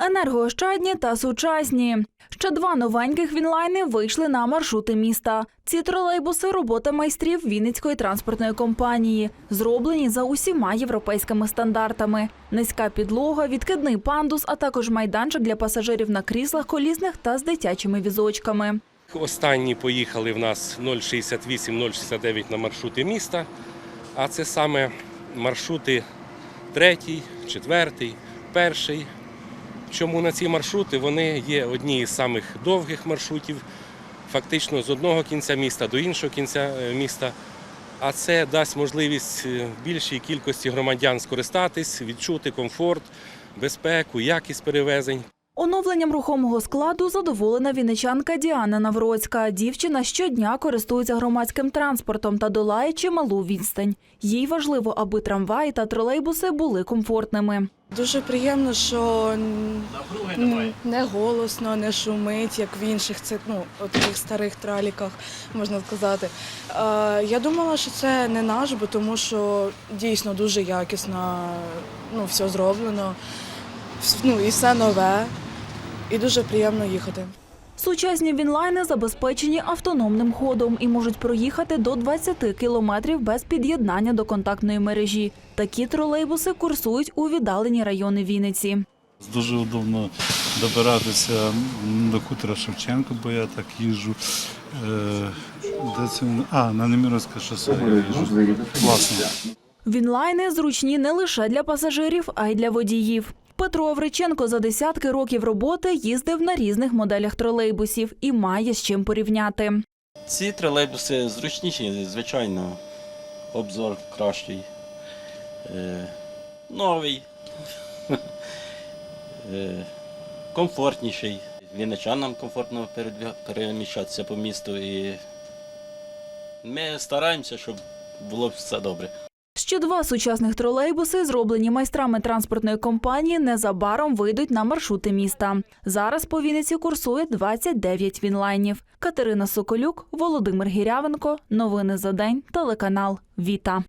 Енергоощадні та сучасні. Ще два новеньких вінлайни вийшли на маршрути міста. Ці тролейбуси робота майстрів Вінницької транспортної компанії, зроблені за усіма європейськими стандартами. Низька підлога, відкидний пандус, а також майданчик для пасажирів на кріслах колісних та з дитячими візочками. Останні поїхали в нас 068-069 на маршрути міста, а це саме маршрути третій, четвертий, перший. Чому на ці маршрути вони є одні із самих довгих маршрутів, фактично з одного кінця міста до іншого кінця е, міста. А це дасть можливість е, більшій кількості громадян скористатись, відчути комфорт, безпеку, якість перевезень. Оновленням рухомого складу задоволена вінничанка Діана Навроцька. Дівчина щодня користується громадським транспортом та долає чималу відстань. Їй важливо, аби трамваї та тролейбуси були комфортними. Дуже приємно, що не голосно, не шумить, як в інших цих, ну, таких старих траліках, можна сказати. Я думала, що це не наш, бо тому що дійсно дуже якісно ну, все зроблено, ну, і все нове, і дуже приємно їхати. Сучасні вінлайни забезпечені автономним ходом і можуть проїхати до 20 кілометрів без під'єднання до контактної мережі. Такі тролейбуси курсують у віддалені райони Вінниці. Дуже удобно добиратися до хутора Шевченко, бо я так їжджу. Е, Де це? А, на Неміровське шосе я їжджу. Класно. Вінлайни зручні не лише для пасажирів, а й для водіїв. Петро Авриченко за десятки років роботи їздив на різних моделях тролейбусів і має з чим порівняти. Ці тролейбуси зручніші, звичайно. Обзор кращий. Е, новий. Е, комфортніший. Вінничанам комфортно переміщатися по місту і ми стараємося, щоб було все добре. Ще два сучасних тролейбуси, зроблені майстрами транспортної компанії, незабаром вийдуть на маршрути міста. Зараз по Вінниці курсує 29 вінлайнів. Катерина Соколюк, Володимир Гірявенко. Новини за день. Телеканал Віта.